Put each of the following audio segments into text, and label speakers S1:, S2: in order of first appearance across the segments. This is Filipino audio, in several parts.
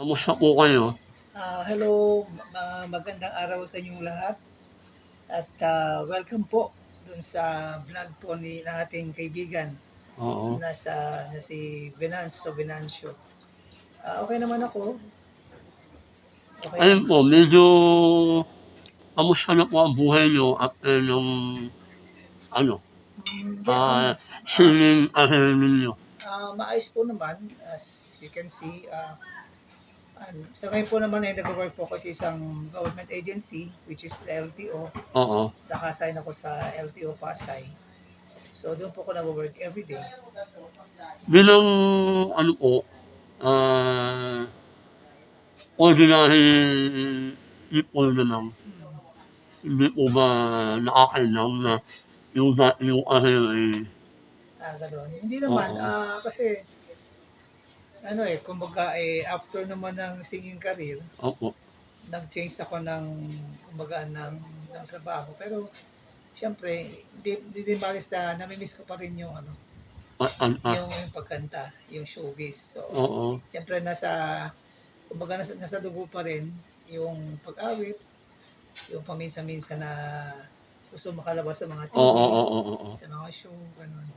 S1: Kamusta po kayo?
S2: Ah, hello, ma- magandang araw sa inyong lahat. At ah, welcome po dun sa vlog po ni ng ating kaibigan
S1: Oo.
S2: na, sa, na si Venancio Venancio. Ah, okay naman ako. Okay.
S1: Ayun po, medyo kamusta na po ang buhay nyo after nung ano,
S2: Mm,
S1: ah, singing career ninyo.
S2: ah, maayos po naman, as you can see. ah, sa ngayon po naman ay nag-work po ako sa isang government agency, which is the LTO.
S1: Oo.
S2: Nakasign ako sa LTO Pasay. So, doon po ako nag-work every day.
S1: Bilang ano po, ah, ordinary people na lang, hindi po ba nakakailang na yung, yung career ay,
S2: Ah, ganun. Hindi naman,
S1: Oo.
S2: ah, kasi, ano eh, kumbaga, eh, after naman ng singing career,
S1: opo,
S2: nag-change ako ng, kumbaga, ng, ng trabaho. Pero, syempre, hindi, hindi din balis na, namimiss ko pa rin yung, ano,
S1: ah, ah, ah,
S2: yung, yung pagkanta, yung showbiz. So,
S1: oo,
S2: syempre, nasa, kumbaga, nasa, nasa dugo pa rin yung pag-awit, yung paminsan-minsan na gusto makalabas sa mga TV,
S1: oo, oo, oo, oo,
S2: sa mga show, ganun.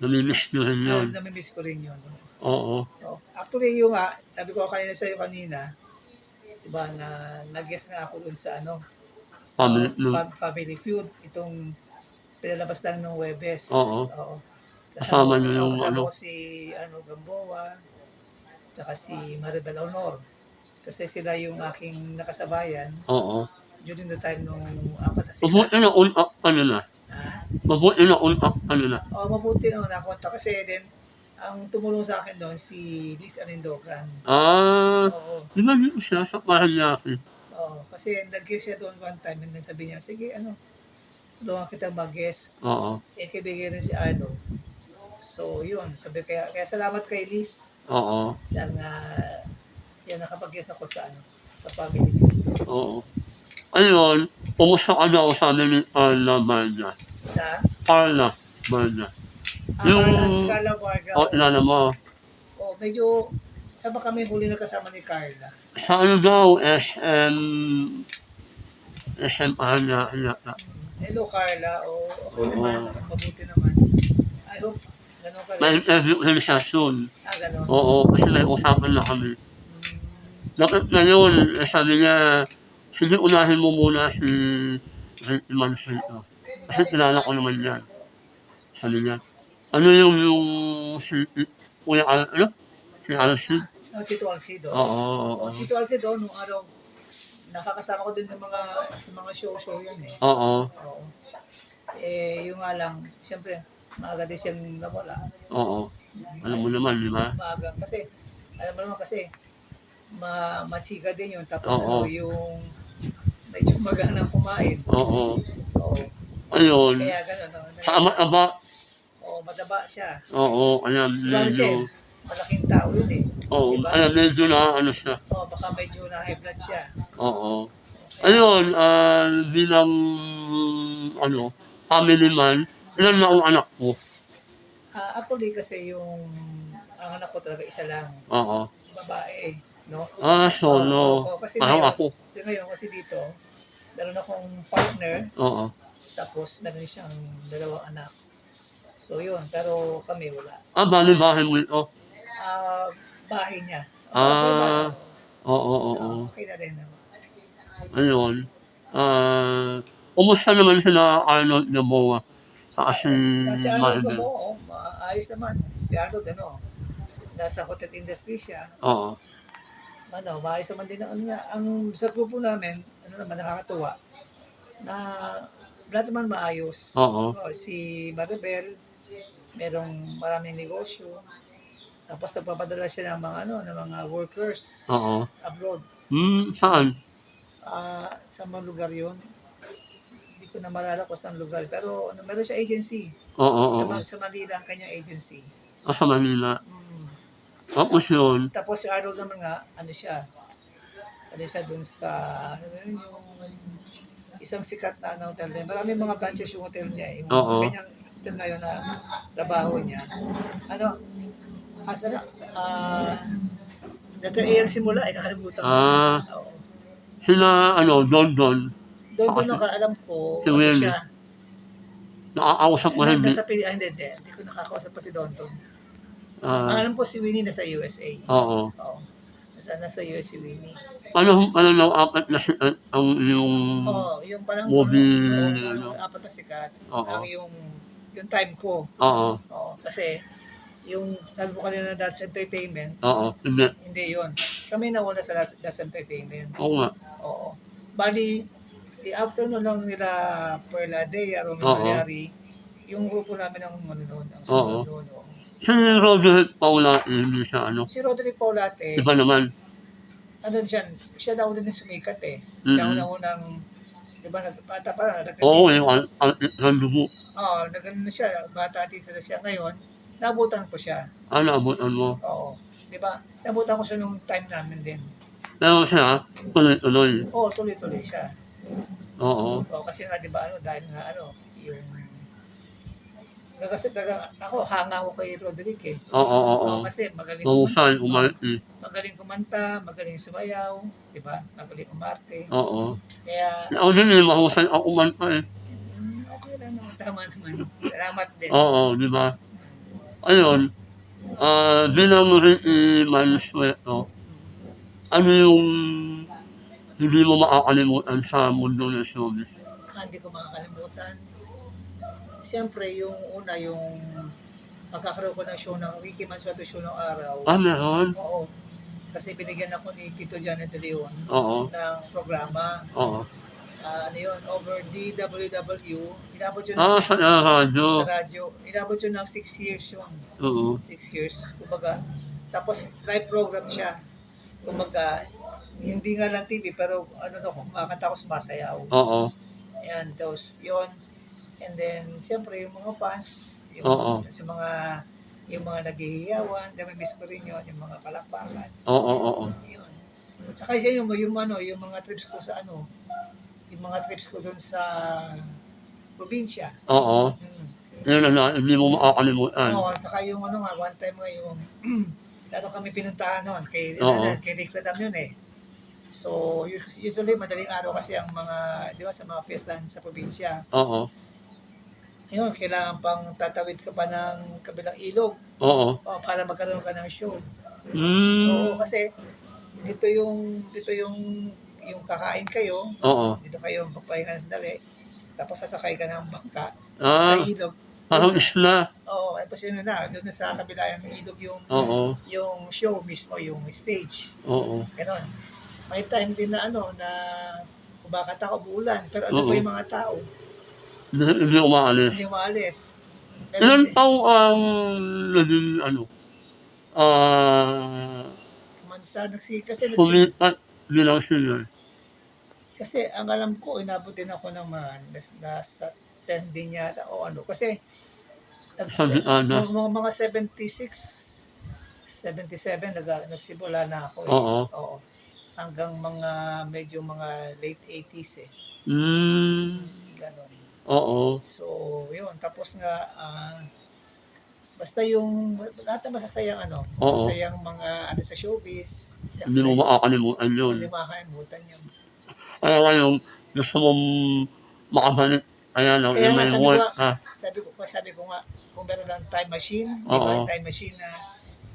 S1: namimiss nyo rin yun,
S2: Ah, namimiss ko rin yun. no?
S1: Oo,
S2: No. Actually, yung nga, sabi ko kanina sa'yo kanina, diba, na nag-guest nga ako dun sa ano,
S1: Family Feud.
S2: Fam- Family Feud, itong pinalabas lang ng Webes.
S1: Oo.
S2: Oo.
S1: Kasama niyo yung
S2: kasama
S1: ano?
S2: ko si ano, Gamboa, tsaka si Maribel Honor. Kasi sila yung aking nakasabayan
S1: oo.
S2: during the time nung apat na sila.
S1: Mabuti na on up ka nila.
S2: Ha?
S1: Mabuti na on up ka nila.
S2: Oh, mabuti ang nakonta kasi din ang tumulong sa akin doon si Liz Alindogan.
S1: Ah,
S2: Oo.
S1: ba dito siya sa Paranaque?
S2: Oo, kasi nag-guest siya doon one time and then sabi niya, sige ano, tulungan kita mag-guest.
S1: Oo,
S2: Eh, kaibigan rin si Arnold. So, yun. Sabi kaya, kaya salamat kay Liz
S1: oo,
S2: dahil nga yan nakapag-guest ako sa ano, sa family.
S1: oo. Ayun, kumusta ka daw sabi ni Carla Barda?
S2: Sa
S1: Carla Barda.
S2: Yung,
S1: Yung-
S2: Carla Varga.
S1: O, kilala mo,
S2: Oh, medyo, saan ba kami huli nagkasama ni Carla?
S1: sa ano daw, SM, SM Paranaque yata.
S2: Hello, Carla. Oh, okay
S1: Oo.
S2: naman. Mabuti naman. I hope, ganun ka rin.
S1: Na-interview ko rin siya soon.
S2: Ah, ganun.
S1: Oo, kasi may usapan na kami. Dapat ngayon, eh, sabi niya, sige unahin mo muna si Rick Mancito. Kasi kilala ko naman yan. Sabi niya, ano yung yung si Kuya Al, ano? Si Alcid?
S2: oh, si Tualcido.
S1: Oo, oo,
S2: Oh,
S1: oo.
S2: si Tualcido, nung araw, nakakasama ko din sa mga sa mga show-show yun eh.
S1: Oo,
S2: Oo. Eh, yung nga lang, siyempre, maaga din siyang nawala.
S1: oo. Alam mo naman, di ba?
S2: Maaga. Kasi, alam mo naman kasi, ma machika din yun. Tapos
S1: Oo.
S2: ano, yung medyo maganang kumain.
S1: Oo.
S2: Oo.
S1: Ayun.
S2: Kaya gano'n. No?
S1: Sa ama-aba,
S2: Oo, madaba siya.
S1: oo, ayan,
S2: Diba siya,
S1: medyo,
S2: malaking tao yun eh.
S1: oo,
S2: Diba?
S1: ayan, medyo na, ano siya.
S2: Oo, baka medyo na high blood siya.
S1: Oo. Ayun, ah, bilang, ano, family man, ilan na ang anak ko?
S2: Ah, actually kasi yung ang anak ko talaga isa lang,
S1: Oo.
S2: babae, no?
S1: Ah, solo.
S2: Oo, kasi
S1: Parang
S2: ngayon,
S1: ako.
S2: kasi ngayon kasi dito, meron akong partner,
S1: Oo.
S2: tapos meron siyang dalawang anak. So yun, pero kami wala.
S1: Ah, bali bahay mo ito.
S2: Ah, bahay niya.
S1: Ah, oo, oo, oo.
S2: Okay na rin. naman.
S1: Ayun. Ah, kumusta naman sila Arnold Gaboa? Saka si
S2: Ah, si Arnold
S1: Maribel?
S2: ko oo, maayos naman. Si Arnold, ano, nasa hotel industry siya.
S1: Oo.
S2: Ano, maayos naman din ang, niya. ang sa grupo namin, ano naman, nakakatuwa, na lahat naman maayos.
S1: Oo.
S2: Oh, si Maribel, merong maraming negosyo. Tapos nagpapadala siya ng mga ano, ng mga workers
S1: Oo.
S2: abroad.
S1: Hmm, saan?
S2: Ah, sa mga lugar 'yon. Hindi ko na malala kung saan lugar, pero ano, meron siya agency.
S1: Oo, oo,
S2: Sa. Ma- sa Manila ang kanyang agency.
S1: Ah, sa Manila.
S2: Mm.
S1: Tapos yun.
S2: Tapos si Arnold naman nga, ano siya, ano siya dun sa, ano yun, yung isang sikat na ano, hotel din. Maraming mga branches yung hotel niya. eh. Yung
S1: Oo.
S2: kanyang hotel ngayon na trabaho niya. Ano, asa na, ah, Letter A ang simula, eh, nakalimutan ko.
S1: Ah,
S2: Oo.
S1: sila, ano, Don Don.
S2: Doon doon ako alam ko,
S1: Si
S2: ano
S1: Will.
S2: siya.
S1: Nakakausap mo
S2: Na,
S1: rin.
S2: nasa Pili, ah, hindi, hindi. Hindi ko nakakausap pa si Don Don. Ang
S1: Ah,
S2: alam ko si Winnie nasa USA.
S1: oo.
S2: Oo. Nasa, nasa US si Winnie.
S1: Ano, ano na apat na si, ang, yung,
S2: Oo, yung parang
S1: Movie,
S2: oo,
S1: ano.
S2: apat na sikat.
S1: Oo.
S2: Ang yung yung time ko.
S1: oo,
S2: Oo, kasi yung sabi ko kanina na That's Entertainment,
S1: oo, hindi,
S2: hindi yon Kami nawala sa That's, That's Entertainment.
S1: oo nga,
S2: Oo. Bali, the afternoon lang nila Perla Day, Romeo
S1: Oo.
S2: Malyari, yung grupo namin ang ano noon, ang
S1: Oo. si Robert Paula, hindi siya, ano,
S2: Si Roderick Paulate,
S1: iba naman,
S2: ano siya, siya daw din sumikat eh. Siya
S1: Mm-mm.
S2: ang unang, di ba, nagpata pa,
S1: oo, yung, ang, ang, ang dugo,
S2: Oo, nagano na siya, bata artista na siya ngayon. Nabutan ko siya.
S1: ano, abutan mo,
S2: Oo. Di ba? Nabutan ko siya nung time namin din.
S1: pero siya, tuloy-tuloy,
S2: Oo, tuloy-tuloy siya.
S1: oo,
S2: Oo, kasi nga, di ba, ano, dahil nga, ano, yung... Kasi talaga, ako, hanga ako kay Roderick eh.
S1: oo, oo, oo,
S2: kasi magaling kumanta,
S1: mahusay, umarti,
S2: magaling kumanta, magaling sumayaw, di ba? Magaling umarte.
S1: oo,
S2: Kaya,
S1: ako din eh, mahusay ako kumanta eh,
S2: naman, tama naman. Salamat din.
S1: oo, di ba, ayun, ah, bilang Ricky Mansueto, ano yung hindi mo makakalimutan sa mundo ng showbiz?
S2: Ah, hindi ko makakalimutan. Siyempre, yung una, yung magkakaroon ko ng show ng Ricky Mansueto show ng araw.
S1: Ah, meron?
S2: Oo. Kasi binigyan ako ni Tito Janet de Leon
S1: Oo,
S2: ng programa.
S1: oo.
S2: Ah, ano yun, over DWW. Inabot yun
S1: Ah,
S2: ng,
S1: sa radyo.
S2: sa radyo. Inabot yun ng 6 years yun.
S1: Oo.
S2: 6 years. Kumbaga, tapos live program siya. Kumbaga, hindi nga lang TV, pero ano na, kumakanta ko sumasayaw.
S1: Oo.
S2: Ayan, tapos yun. And then, siyempre, yung mga fans, yung,
S1: Oo.
S2: sa mga yung mga naghihiyawan, namimiss ko rin yun, yung mga palakpakan.
S1: Oo, oo, oo.
S2: Yun. At saka siya yung, yung, ano, yung mga trips ko sa ano, yung mga trips ko doon sa probinsya.
S1: Oo.
S2: Hmm.
S1: Yun na na, hindi mo makakalimutan.
S2: Oo, at saka yung ano nga, one time nga yung, lalo kami pinuntahan noon, kay,
S1: Oo.
S2: ano, kay Rick Radam yun eh. So, us- usually, madaling araw kasi ang mga, di ba, sa mga fiestahan sa probinsya,
S1: Oo.
S2: Yun, kailangan pang tatawid ka pa ng kabilang ilog
S1: Oo.
S2: o, para magkaroon ka ng show.
S1: Hmm.
S2: Oo, kasi dito yung dito yung yung kakain kayo,
S1: Oo.
S2: dito kayo magpapahinga ng sandali, tapos sasakay ka ng bangka
S1: Ah,
S2: sa ilog.
S1: parang isla.
S2: Oo, tapos yun na, doon na sa kabila ng ilog yung
S1: Oo.
S2: yung show mismo, yung stage.
S1: Oo.
S2: Ganon. May time din na ano, na kumakanta ko bulan, pero ano
S1: Oo.
S2: pa yung mga tao,
S1: Hindi, hindi umaalis.
S2: hindi maalis. Pero
S1: Ilan
S2: hindi-
S1: taong ang naging, ano, ah,
S2: kumanta, nagsi, kasi nagsi,
S1: sumikat bilang singer?
S2: Kasi ang alam ko, inabot din ako ng mga nas- nasa 10 din yata o ano. Kasi
S1: ano?
S2: mga, mga 76, 77, nag, nagsimula na ako. Eh.
S1: Oo.
S2: Oo. Hanggang mga medyo mga late 80s eh.
S1: Hmm.
S2: Ganon.
S1: Oo.
S2: So, yun. Tapos nga, ah, basta yung lahat ng masasayang ano,
S1: Oo.
S2: masasayang mga ano sa showbiz.
S1: Hindi mo makakalimutan yun.
S2: Hindi makakalimutan yun.
S1: Kaya ngayon, gusto mong makabalik. Ayan, ang
S2: Kaya nga,
S1: may
S2: sabi
S1: work.
S2: ko-
S1: Ha?
S2: Sabi ko, sabi ko nga, kung meron lang time machine, di
S1: Oo.
S2: ba? Time machine na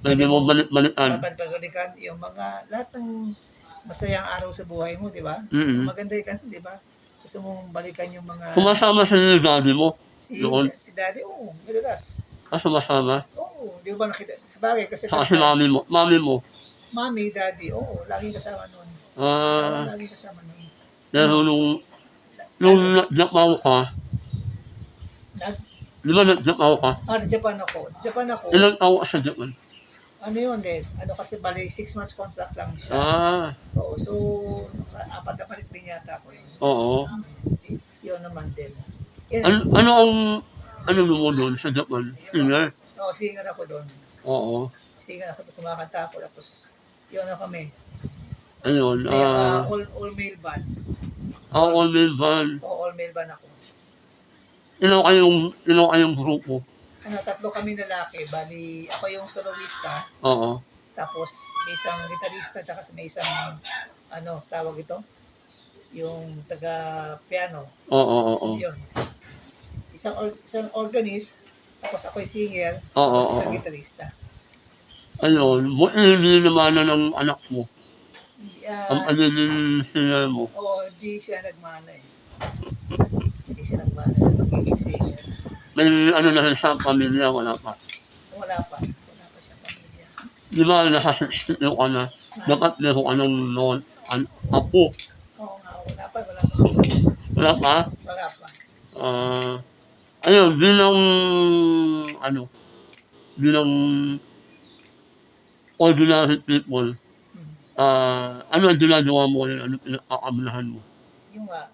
S1: Pwede mo balik-balikan.
S2: papadbalikan yung mga, lahat ng masayang araw sa buhay mo, di ba?
S1: Mm-mm.
S2: Maganda yun, di ba? Gusto mong balikan yung mga,
S1: Sumasama sa yung daddy mo.
S2: si,
S1: doon.
S2: si daddy, oo, madalas.
S1: Ah, sumasama.
S2: Oo, di ba nakita, sa bagay, kasi
S1: Saka si mami mo. Mami mo.
S2: mami, daddy, oo, lagi kasama nun.
S1: Ah,
S2: lagi kasama nun.
S1: Pero nung, nung nag-japaw ka,
S2: Nag,
S1: di ba nag-japaw ka?
S2: ah, Japan ako. Japan ako.
S1: Ilang taon ka sa Japan?
S2: Ano yun din? Ano kasi bali, six months contract lang siya.
S1: Ah,
S2: Oo, so, apat na balik din yata ako yun.
S1: oo.
S2: Yun naman din. Yun,
S1: Ano, ano ang, ano mo doon sa Japan? Singer?
S2: Oo, singer ako doon.
S1: Oo.
S2: Singer ako, kumakanta ako. Tapos, yun na kami.
S1: Ayun.
S2: May
S1: Ah,
S2: uh, all, all male band.
S1: uh, all male band.
S2: O all male band ako.
S1: Ilang kayong, ilang kayong grupo?
S2: Ano, tatlo kami lalaki. Bali, ako yung soloista.
S1: Oo.
S2: Tapos may isang gitarista tsaka may isang ano tawag ito yung taga piano.
S1: Oo, oo, oo.
S2: Yun. Isang or- isang organist tapos ako'y singer
S1: Oo,
S2: tapos isang
S1: oo.
S2: gitarista.
S1: Ayun, buti hindi naman ng anak mo.
S2: Yeah,
S1: Ang ano yung singer mo.
S2: Oo, di siya nagmana eh. Hindi siya nagmana sa pagiging singer.
S1: May ano na sa pamilya, wala pa.
S2: Wala pa. Wala pa siya pamilya.
S1: Di ba nakasityo ka na? Meron ka ng noon, an, apo.
S2: Oo nga, wala pa. Wala pa.
S1: Wala pa?
S2: Wala pa.
S1: Ah, ayun, bilang, ano, bilang ordinary people, Ah, ano ang ginagawa mo ngayon? Ano pinakakablahan mo?
S2: Yung nga,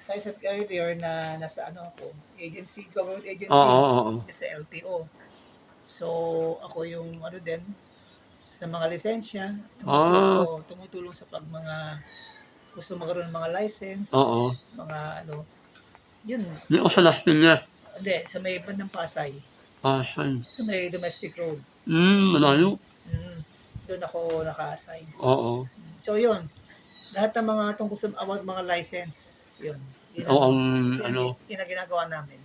S2: as I said earlier na nasa ano ako, agency, government agency,
S1: Oo, oo, oo.
S2: sa LTO. So, ako yung ano din, sa mga lisensya,
S1: Ah.
S2: tumutulong, tumutulong sa pag mga gusto magkaroon ng mga license,
S1: Oo.
S2: mga ano, yun.
S1: Di ko sa Las Piñas.
S2: Hindi, sa may bandang Pasay,
S1: Ah, saan?
S2: sa may domestic road.
S1: Hmm, malayo.
S2: Mm, doon ako naka-assign.
S1: Oo.
S2: So, yun. Lahat ng mga tungkol sa about mga license, yun. Yun
S1: Oo, ang,
S2: yun,
S1: ano,
S2: yun ang ginagawa namin.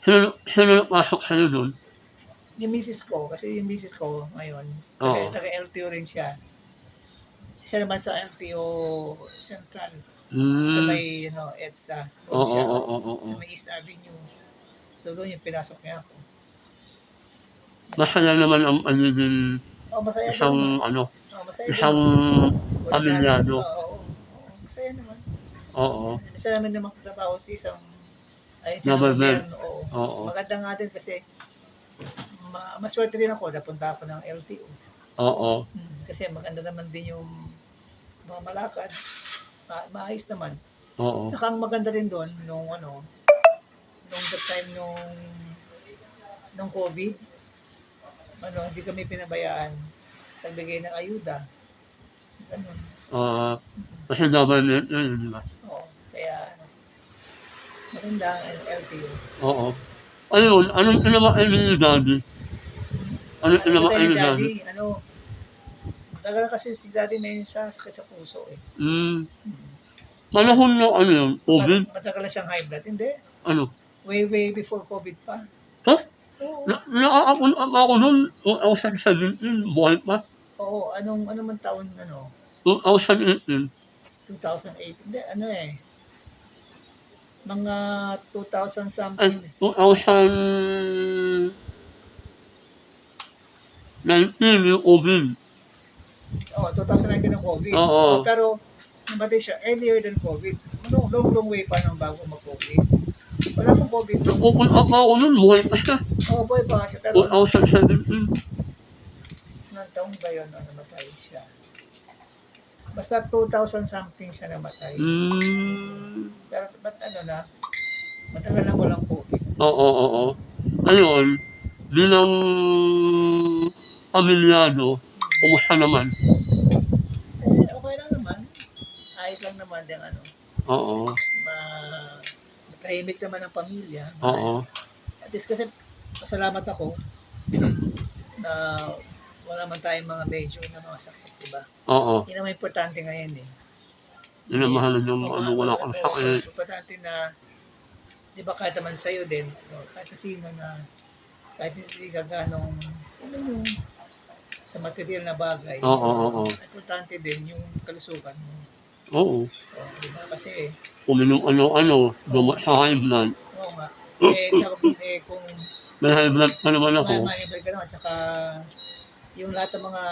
S1: sino, sino napasok sa'yo doon?
S2: Yung misis ko, kasi yung misis ko ngayon,
S1: Oo.
S2: taga, taga LTO rin siya. Siya naman sa LTO Central, sa
S1: Hmm.
S2: may, you know, EDSA.
S1: Oo, oo, oo, oo.
S2: sa may East Avenue. So, doon yung pinasok niya ako.
S1: Masaya naman ang pagiging
S2: Oh, masaya
S1: isang,
S2: naman.
S1: ano,
S2: Oh, masaya
S1: isang
S2: naman.
S1: pamilyado.
S2: Oo, oo, masaya naman.
S1: Oo.
S2: Isa namin na magtrabaho sa isang
S1: Government.
S2: naman yan, oo.
S1: Oo.
S2: Maganda nga din kasi ma maswerte din ako napunta ako ng LTO.
S1: Oo.
S2: Hmm, Kasi maganda naman din yung mga malakad. Ma maayos naman.
S1: Oo.
S2: Saka ang maganda rin doon nung ano nung the time nung nung COVID ano hindi kami pinabayaan nagbigay ng ayuda. Ganun.
S1: Ah, kasi government yun, di ba?
S2: Oo. Kaya ano maganda ang LTO.
S1: Oo. Ayun, anong ginawa kayo ni Daddy? Anong
S2: Ano
S1: ginawa
S2: ba
S1: kayo
S2: tayo
S1: ni
S2: ni
S1: Daddy?
S2: Daddy? Ano? Tagal kasi si Daddy may sa sakit sa puso eh.
S1: Hmm. Panahon na ano yun, COVID?
S2: Mat- Matagal na siyang high blood. Hindi.
S1: Ano?
S2: Way, way before COVID pa.
S1: Ha?
S2: Oo.
S1: Na, nakakapun ako noon, 2017, buhay pa.
S2: Oo. Anong, ano man taon, ano?
S1: 2018.
S2: 2008. Hindi, ano eh. Mga 2000
S1: Ay,
S2: something.
S1: 2019 yung COVID.
S2: Oo, 2019 ng COVID.
S1: Oo.
S2: pero, namatay siya earlier than COVID. Long, long, long way pa nung bago mag-COVID. Wala pong COVID.
S1: Open up ako noon, buhay pa siya.
S2: Oo, boy pa siya. Pero,
S1: 2017.
S2: Ilang taon ba yun na namatay siya? Basta 2,000 something siya namatay.
S1: Hmm.
S2: Pero ba't ano na? Matagal na walang COVID.
S1: Oo, oo, oo. Ayun, bilang pamilyado, kumusta naman?
S2: Eh, okay lang naman. Ayos lang naman din ano.
S1: Oo,
S2: tahimik naman ang pamilya.
S1: oo,
S2: At least kasi pasalamat ako na wala man tayong mga medyo na mga sakit, di ba?
S1: oo.
S2: Yun ang importante ngayon eh.
S1: Yun ang mahal yung
S2: Oo,
S1: ano, wala kang sakit.
S2: Importante na, di ba kahit naman sa'yo din, no, kahit sino na, kahit hindi ka ganong, ano yung, sa material na bagay.
S1: Oo, oo, oo.
S2: Importante din yung kalusugan mo.
S1: Oo.
S2: Oh, di ba? Kasi,
S1: Uminom ano-ano, gamot sa high blood.
S2: oo nga, eh, tsaka, eh, kung
S1: May high blood pa naman ako.
S2: may may ka naman, tsaka, yung lahat ng mga,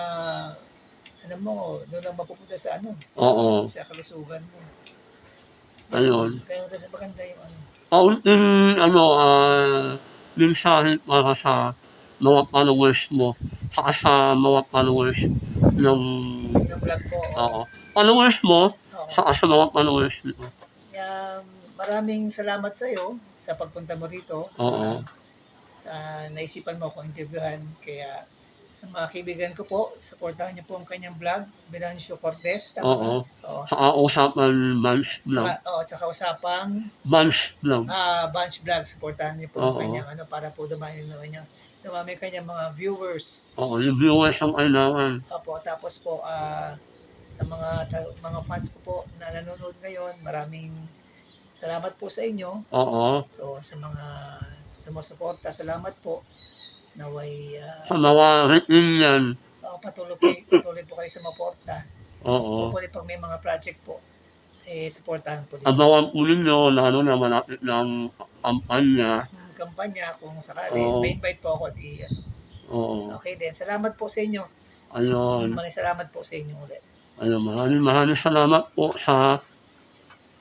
S2: ano mo, doon lang mapupunta sa ano,
S1: Oo.
S2: sa kalusugan mo.
S1: Ayun.
S2: Kaya maganda maganda yung ano.
S1: Kaunting, ano, ah, mensahe para sa mga followers mo, saka sa mga followers ng,
S2: Yung vlog ko.
S1: oo, followers mo, sa mga followers mo.
S2: Kaya maraming salamat sa iyo sa pagpunta mo rito.
S1: Oo.
S2: Sa naisipan mo akong interviewhan. Kaya sa mga kaibigan ko po, supportahan niyo po ang kanyang vlog, Bilancio Cortez. Tama
S1: Oo.
S2: Oo.
S1: Saka usapan Bunch Vlog.
S2: Tsaka, oo, tsaka usapang
S1: Bunch Vlog.
S2: ah, Bunch Vlog, supportahan niyo po ang
S1: Oo.
S2: kanyang ano para po dumayo yung kanyang dumami kanyang mga viewers.
S1: Oo, yung viewers ang kailangan.
S2: Opo, tapos po ah, sa mga mga fans ko po na nanonood ngayon, maraming salamat po sa inyo.
S1: Oo.
S2: So sa mga sumusuporta, salamat po. Naway ah,
S1: Sa mga rating yan.
S2: ah, patuloy po, patuloy po kayo sa maporta.
S1: Oo.
S2: Hopefully pag may mga project po, eh, supportahan po din.
S1: Abangan po ninyo, lalo na malapit ng kampanya.
S2: Yung kampanya, kung sakali,
S1: Oo.
S2: may invite po ako. Di,
S1: Oo.
S2: okay din. Salamat po sa inyo.
S1: Ayun.
S2: Maraming salamat po sa inyo ulit.
S1: Ayun, maraming maraming salamat po sa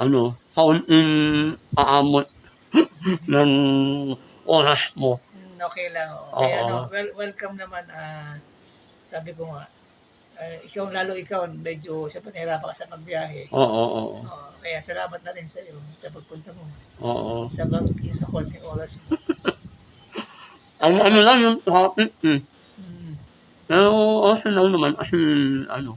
S1: ano, kaunting aamot ng oras mo.
S2: Mm, Okay lang. Oh. Kaya
S1: Oo.
S2: ano, well, welcome naman. ah sabi ko nga, ah, ikaw, lalo ikaw, medyo, syempre, nahirapan ka sa pagbiyahe.
S1: Oo, oo, oo.
S2: Oo, kaya salamat na rin sa iyo sa pagpunta mo.
S1: Oo.
S2: Sa bang, yung sa konting oras mo.
S1: Ang ano lang yung topic eh.
S2: Mm,
S1: Pero okay lang naman kasi ano.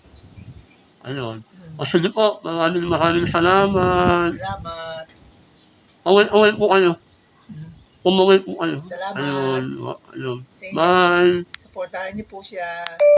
S1: Ayun. O sige po, maraming maraming salamat.
S2: Salamat.
S1: Away-away po kayo. Umaway po kayo.
S2: Salamat.
S1: Ayun. Ayun. Bye.
S2: supportahan niyo po siya.